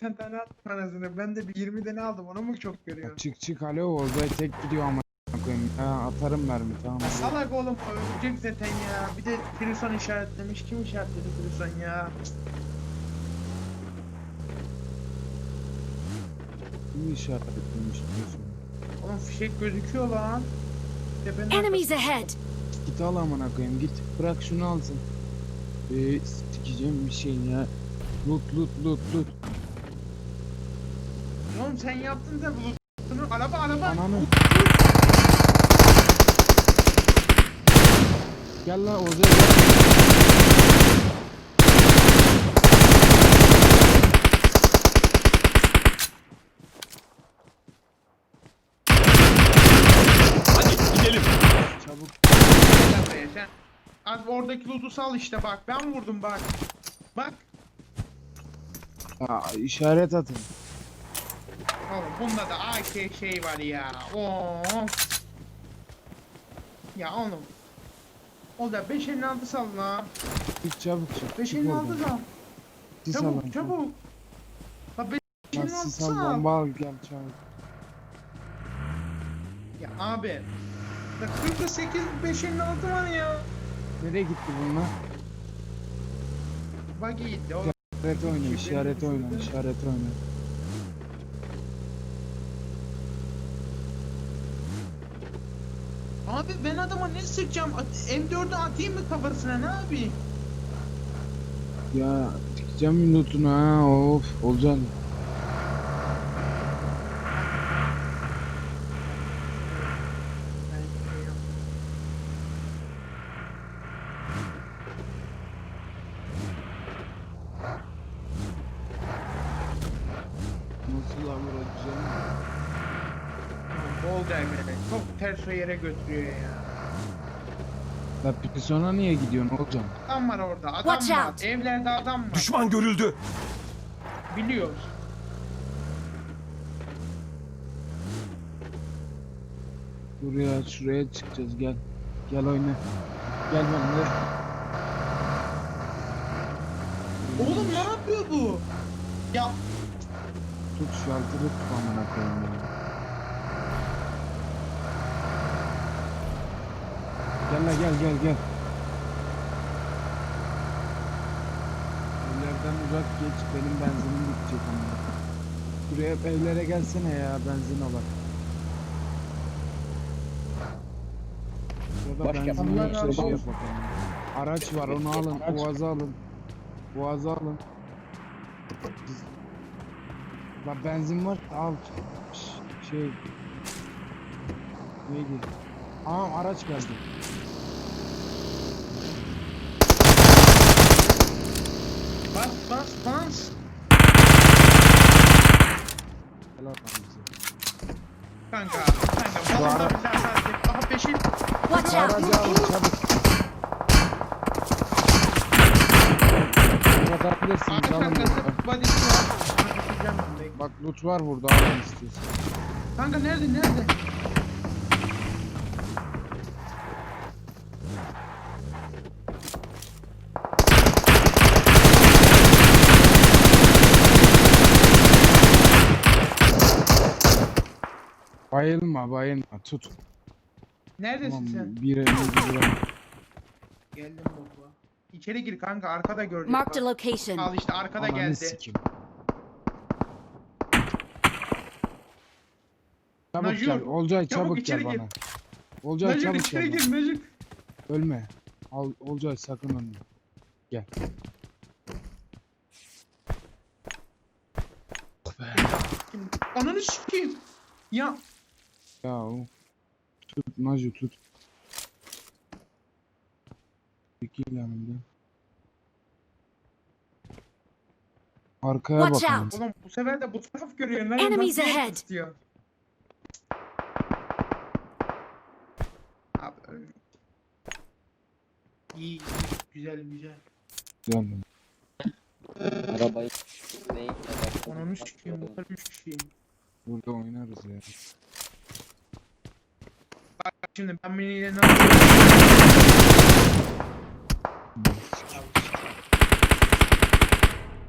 80 tane attım anasını. Ben de bir 20 tane aldım. Onu mu çok görüyorsun? Çık çık alo Olcay tek gidiyor ama koyayım. Ha, atarım mermi tamam. Ya salak oğlum ölecek zaten ya. Bir de Firuzan işaretlemiş. Kim işaretledi Firuzan ya? Kim işaret etmiş diyorsun? Oğlum fişek gözüküyor lan. Tepenin Enemies ahead! Git al amına koyayım git bırak şunu alsın. Ee, sikeceğim bir şey ya. Loot loot loot loot. Oğlum sen yaptın da bunu. Araba araba. Ananı. Gel lan gel. Hadi gidelim. Çabuk. Gel buraya sen. Az oradaki loot'u sal işte bak. Ben vurdum bak. Bak. Ya, işaret atın. Oğlum bunda da AK şey var ya. Oo. Ya oğlum. O da 556 sal lan. Git çabuk çık. Çık 556 oradan. sal. Sis Çabuk çabuk. La Lan 556 sis al sal. bomba al gel çabuk. Ya abi. Ya 48 556 var ya. Nereye gitti bunlar? Bak gitti o. İşaret oyna, işaret oyna, işaret oyna. Abi ben adama ne sıkacağım? At- M4'ü atayım mı kafasına ne yapayım? Ya dikeceğim minutunu ha of olacaksın. Nasıl lan vuracağım? Bol dergide. Çok ters o yere götürüyor ya. La Pison'a niye gidiyorsun hocam? Adam var orada. Adam Watch var. out. Evlerde adam var. Düşman görüldü. Biliyoruz. Buraya şuraya çıkacağız gel. Gel oyna. Gel benimle. Oğlum ne yapıyor bu? Ya Tut şaltırı tut amına koyayım ya. Gel gel gel gel. Evlerden uzak geç benim benzinim bitecek amına. Buraya evlere gelsene ya benzin alak. Şurada Başka- benzin şey yapalım. Araç var onu alın. Boğazı alın. Boğazı alın. Bak benzin var al. Şey. Neydi? Aa araç geldi. bas bas bas. Helal. Kanka kanka Bu balonda bir tane sadece. Aha peşin. Watch Aracı out! alın çabuk. Kapatabilirsiniz Arka alın buradan. body'si var. De. Bak loot var burada alın istiyorsan. Kanka nerede nerede? Bayılma bayılma tut. Neredesin Tamam sen? bir elini bir. Geldim baba. İçeri gir kanka arkada gördük. Marked a location. Al işte arkada Ananı geldi. sikeyim. Çabuk Najur, gel. Olcay çabuk çabuk, gel içeri gir. bana. Olcay Necip çabuk içeri gel. gir bana. Necip. Ölme. Al, Olcay sakın ölme. Gel. Oh. Ananı sikeyim. Ya Ya o. Tut Naju tut. Çekil yanımda. Arkaya Watch bakın. out. oğlum bu sefer de bu taraf görüyor. Lan Enemies nasıl ahead. istiyor? Abi ölme. İyi, iyi, güzel güzel. Canım. Arabayı neyi Ananı sikeyim bu kadar üç kişiyim. Burada oynarız ya. Bak şimdi ben miniyle ne?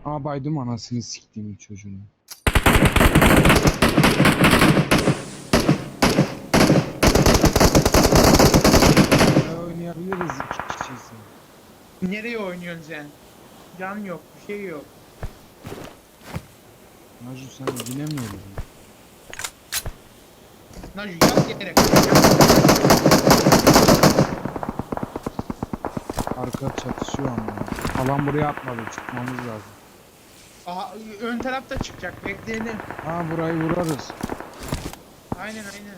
Aa baydım anasını siktiğim çocuğunu. Ya oynayabiliriz iki kişiyse. Nereye oynuyorsun sen? Can yok, bir şey yok. Naju sen yine mi öldün? Naju yat yere. Arka çatışıyor ama. Alan buraya atmadı çıkmamız lazım. Aha, ön tarafta çıkacak, bekleyelim. Ha burayı vurarız. Aynen aynen.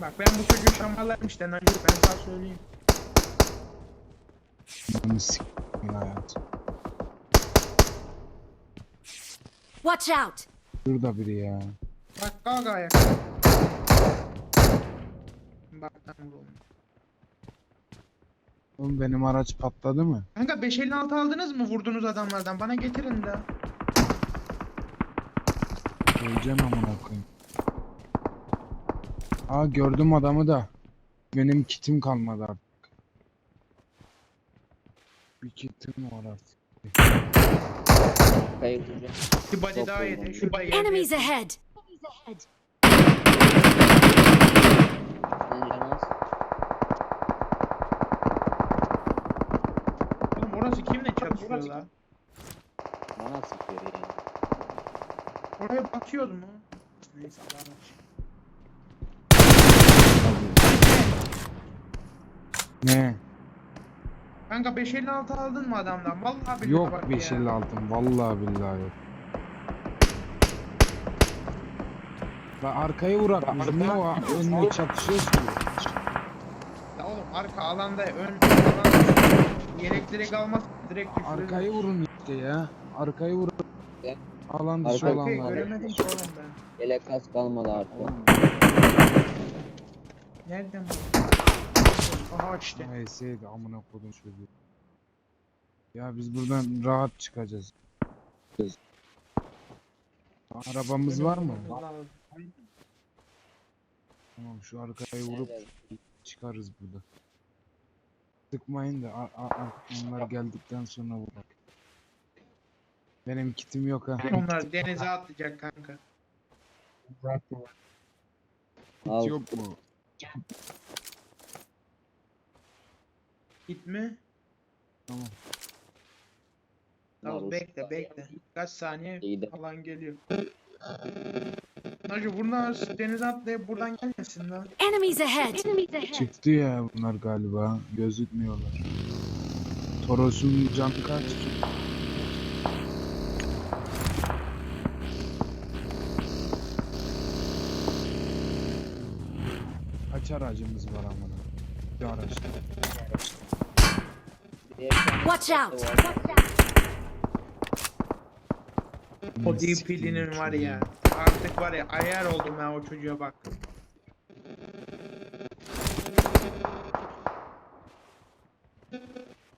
Bak ben bu çocuğu şamarlarım işte Naju ben sana söyleyeyim. Bunu siktiğin Watch out! Şurada biri ya. Bak kalk ayağa. Bak ben vurulmuşum. Oğlum benim araç patladı mı? Kanka 556 aldınız mı vurduğunuz adamlardan? Bana getirin de. Öleceğim amına koyayım. Aa gördüm adamı da. Benim kitim kalmadı artık. Bir kitim var artık. Kayıp hocam. Bir body Çok daha yedi. oldu. Şurada yedi. Enemies ahead! Oğlum orası kimle çatışıyor la? Bana sıkıyor yani. Oraya batıyoruz mu? Neyse Allah'ım. Ne? Kanka 556 aldın mı adamdan? Vallahi billahi Yok bak 550 ya. altın. Vallahi billahi yok. La arkayı vurak. Biz niye o önüne çatışıyoruz ki? Ya oğlum arka alanda ön alanda yelekleri kalmaz direkt düşürürler. Arkayı vurun işte ya. Arkayı vurun. Ya. Alan dışı Arkayı Arkayı olanlar. göremedim ki oğlum ben. Yelek kas kalmadı artık. Nereden bu? Aha işte. Neyse amına kodum çocuğu. Ya biz buradan rahat çıkacağız. Arabamız var mı? Tamam şu arkayı vurup çıkarız burada. Sıkmayın da a- a- a- onlar geldikten sonra vurak. Benim kitim yok ha. Onlar denize atlayacak kanka. Al. Kit yok mu? Gitme. Tamam. Tamam Maruz. bekle bekle. Kaç saniye İyi de. falan geliyor. Naju bunlar denize atlayıp buradan gelmesin lan. Enemies ahead! Çıktı ya bunlar galiba. Gözükmüyorlar. Toros'un canı kaç? Kaç aracımız var amına? Bir araç. Watch out! O DP'linin var ya. Artık var ya ayar oldum ben o çocuğa bak.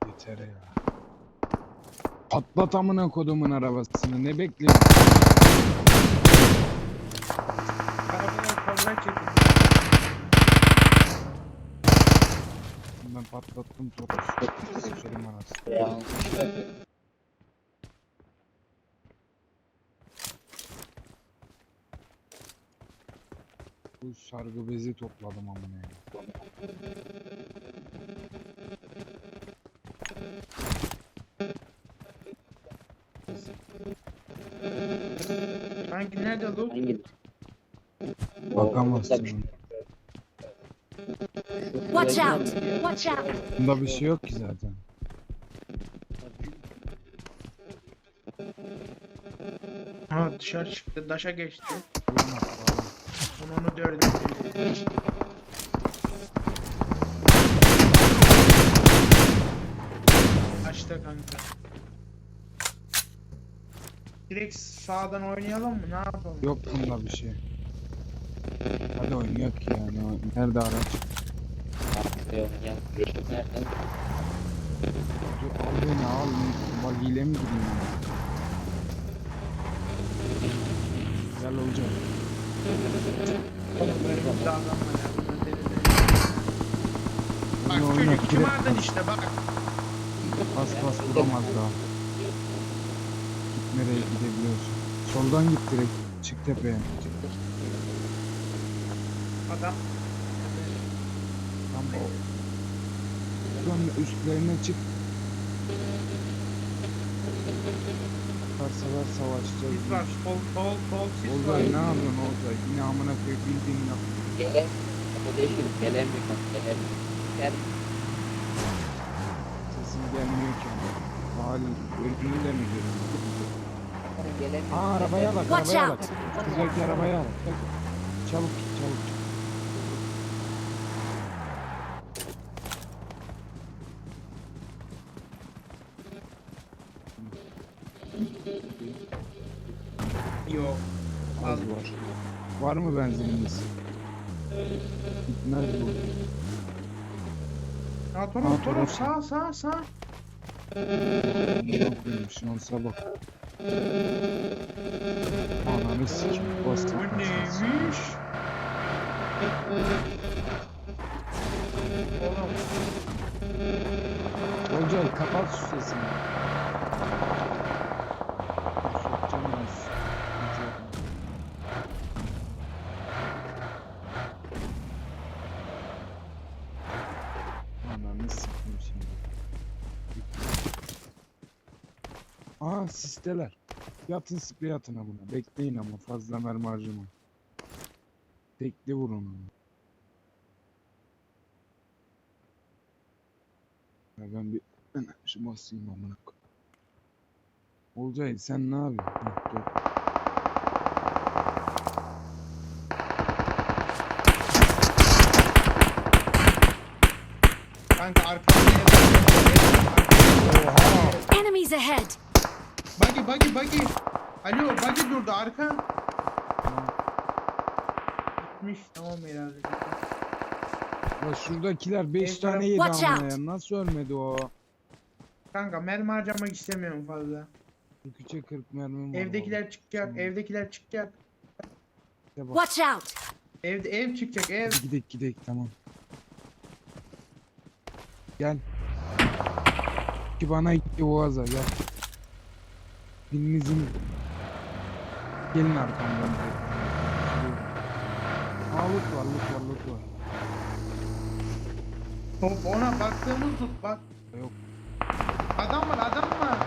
Yeter ya. Patlat amına kodumun arabasını ne bekliyorsun? Ben patlattım Toros. Sikerim anasını. Bu sargı bezi topladım amına ya. Hangi nerede loot? Hangi? Bakamazsın. Watch out! Watch out! Bunda bir şey yok ki zaten. Ha dışarı çıktı. Daşa geçti. Atla, Onu onu dördü. Açta kanka. Direkt sağdan oynayalım mı? Ne yapalım? Yok bunda bir şey. Hadi oynayak yani. Nerede araç? Yok ya. Nereden? Al beni al. Bagiyle mi gideyim ya? Gel olacak. Deli deli. Oyna, çocuk direkt bas. işte bak. Bas bas vuramaz daha. Git nereye gidebiliyorsun. Soldan git direkt. Çık tepeye. Adam. Şuranın üstlerine çık. Varsalar savaşacağız. sis var. Sol sol sol var. Olcay ne yapıyorsun Olcay? Yine amına koyup bildiğin yap. Gele. Kardeşim gelemiyorum. Gelemiyorum. Gel. Sesin gelmiyor ki. Halin ölümünü de mi görüyorsun? Gelemiyorum. Aa arabaya bak Watch arabaya bak. out. Şuradaki arabaya bak. Bak. Çabuk git çabuk mı benzinimiz? Gitmez bu. Ya Toros Toros Toros. sağ sağ sağ. Yok benim şansa bak. Ananı sikim. Bastık. Bu neymiş? Oğlum Olcay kapat şu sesini. Sisteler. Yatın sprey atın buna. Bekleyin ama fazla mermi harcamayın. Tekli vurun. Ya ben bir enerji basayım amına koyayım. Olcay sen ne yapıyorsun? Dur. kanka arkada! Enemies ahead! Buggy buggy buggy. Alo buggy durdu arka. Gitmiş tamam herhalde. Ya şuradakiler 5 Ev tane yedi Watch out. ya. Nasıl ölmedi o? Kanka mermi harcamak istemiyorum fazla. 43'e 40 mermim var. Evdekiler çıkacak, Şimdi. evdekiler çıkacak. Bak, Watch out! Evde ev çıkacak ev. Hadi gidek gidek tamam. Gel. Ki bana iki boğaza gel. Birinizin gelin arkamdan. Loot var loot var loot var. Top ona baktığımız tut bak. Yok. Adam var adam var.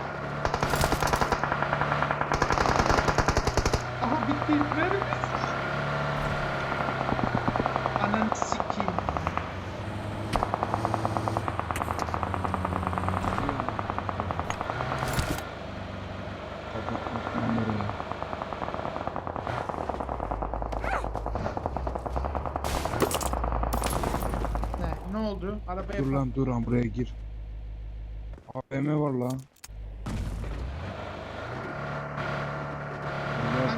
Aha bitti. Mermi. Ananı sikeyim. Kapatmak nereye? Ne, ne oldu? Arabaya Dur lan dur lan buraya gir. AVM var lan.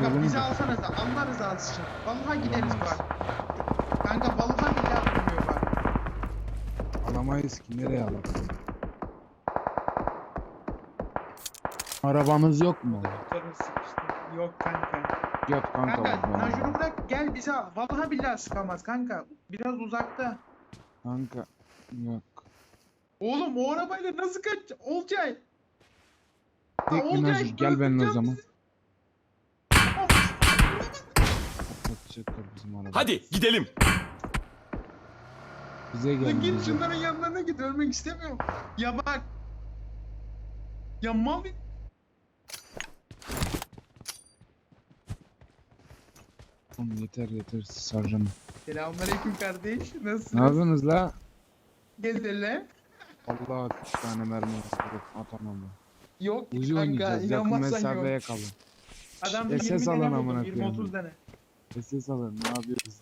Kanka bizi da. alsanız da Allah rızası için. Vallahi gideriz bak. Kanka vallahi billahi bilmiyor bak. Alamayız ki nereye alalım? Arabanız yok mu? Canım sıkıştı. Yok kanka. Yok kanka. Kanka benim. Najur'u bırak gel bizi al. Vallahi billahi sıkamaz kanka. Biraz uzakta. Kanka yok. Oğlum o arabayla nasıl kaç? Olcay. Ha, Tek Olcay, gel benimle o zaman. Kapatacaklar bizim arabayı. Hadi gidelim. Bize Lan gel. git bize. şunların yanlarına git ölmek istemiyorum. Ya bak. Ya mal Oğlum yeter yeter harcama. Selamünaleyküm kardeş. Nasılsın? Ne yapıyorsunuz la? Gezdirle. Allah 3 tane mermi var. Atamam ben. Yok Uzi kanka oynayacağız. Yakın inanmazsan mesafeye yok. kalın. Adam SS 20 tane alın buldu. amına 20-30 koyayım. tane. SS alın ne yapıyoruz?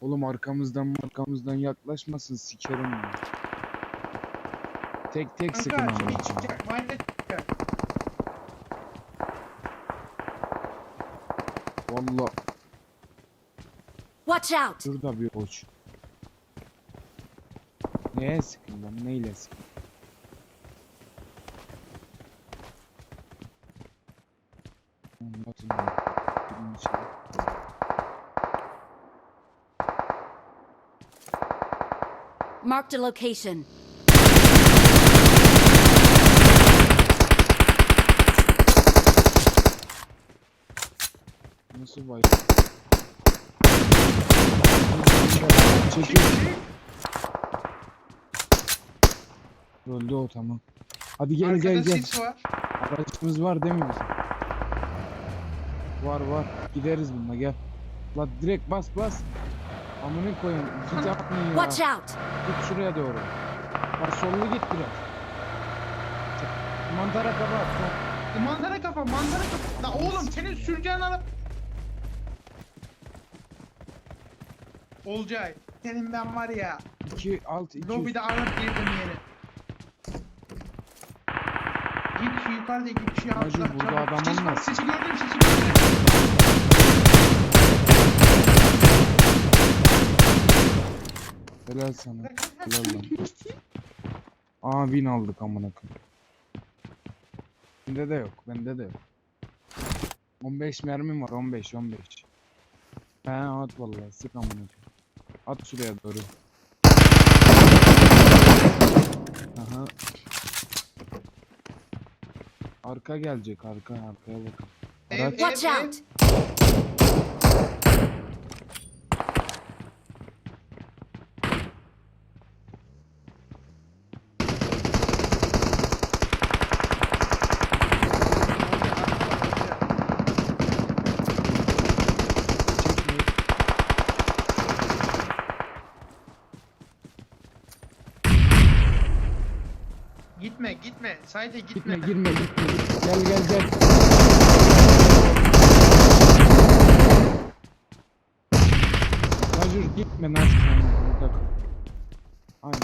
Oğlum arkamızdan arkamızdan yaklaşmasın sikerim ya. Tek tek sıkın Kanka ama. şey çıkacak. Mayda çıkacak. Valla Watch out! şurada bir koç. Neye sıkın lan neyle sıkın? Oğlum batın lan. Girin içeri. Marked a location. Nasıl bay? Çekil. Öldü o tamam. Hadi gel Arkada gel gel. sis var. Aracımız var değil mi bizim? Var var. Gideriz bununla gel. La direkt bas bas. Amına koyayım. Git yapmayın ya. Watch out! Git şuraya doğru. Bak sollu git biraz. Mantara. E, Manzara kafa manzara kafa. La oğlum senin süreceğin ara... Olcay. Senin ben var ya. 2 alt 2 Lobide alıp girdim yeri. Şu yukarıda iki kişi atla. burada çabuk. adam Sis var, olmaz. Sesi gördüm sesi gördüm. Helal sana. Helal lan. Aa win aldık amına koyayım. Bende de yok. Bende de yok. 15 mermim var. 15 15. He at vallahi sık amına koyayım. At şuraya doğru. Aha. Arka gelecek arka arkaya. Ev, Araç. ev, Watch ev. out! Çekmeyin. Gitme Sayde gitme. Gitme girme gitme. Gel gel gel. Majur gitme kal. Aynen.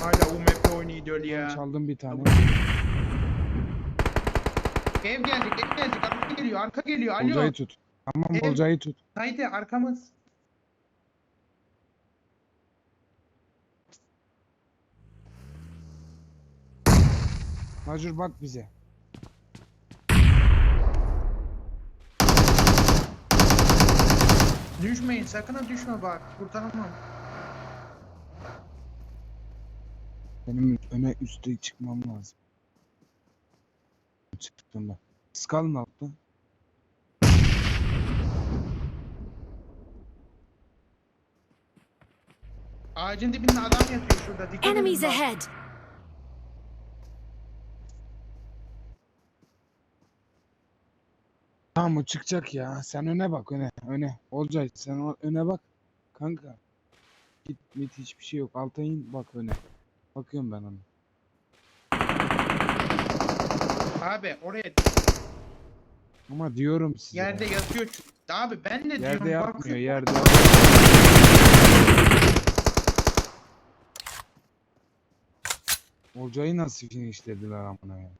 Hala UMP oynuyor Ben ya. çaldım bir tane. Ev gelecek ev gelecek. Arka geliyor arka geliyor. Alo. Bolcayı tut. Tamam Ev- bolcayı tut. Sayde arkamız. Majur bak bize. Düşmeyin sakın ha düşme bak. Kurtaramam. Benim öne üste çıkmam lazım. Çıktım ben. Skal ne yaptı? Ağacın dibinde adam yatıyor şurada. Dikkat Enemies bak. ahead! Tamam o çıkacak ya. Sen öne bak öne. Öne. Olcay sen öne bak. Kanka. Git git hiçbir şey yok. Alta in bak öne. Bakıyorum ben ona. Abi oraya Ama diyorum size. yerde yatıyor. çünkü. Abi ben de Yerde diyorum yapmıyor bak. yerde. Olcayı nasıl finishlediler amına ya.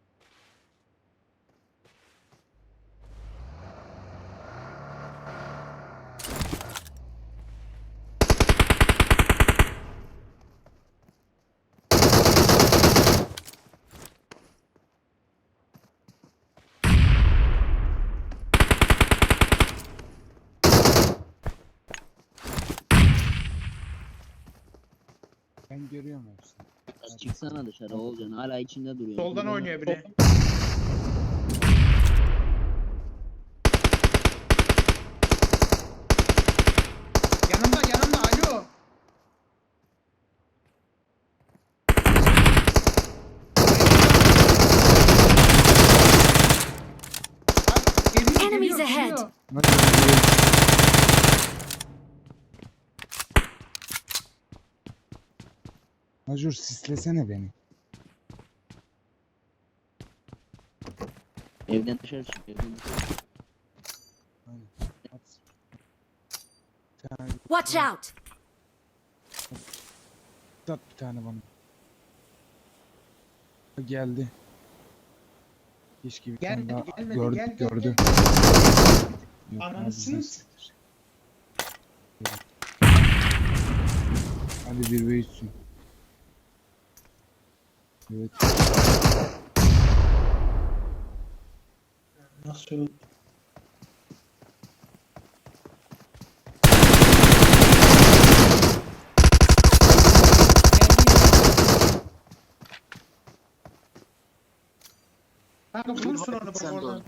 Çıksana dışarı Oğulcan hala içinde duruyor. Soldan oynuyor biri. Yanımda yanımda alo. Bak, geliyor, Enemies geliyor, ahead. geliyor. Nasıl Majur sislesene beni. Evden dışarı çık. Evden dışarı çık. Aynen. At. Bir tane Watch out! at bir tane bana. Geldi. Keşke bir tane Gelmedi, daha gelmedi, gör- gel, gel, gördü. Yok, Ananı abi. Hadi bir ve üçsün. Evet. Nasıl? Kanka vurursun onu bak oradan.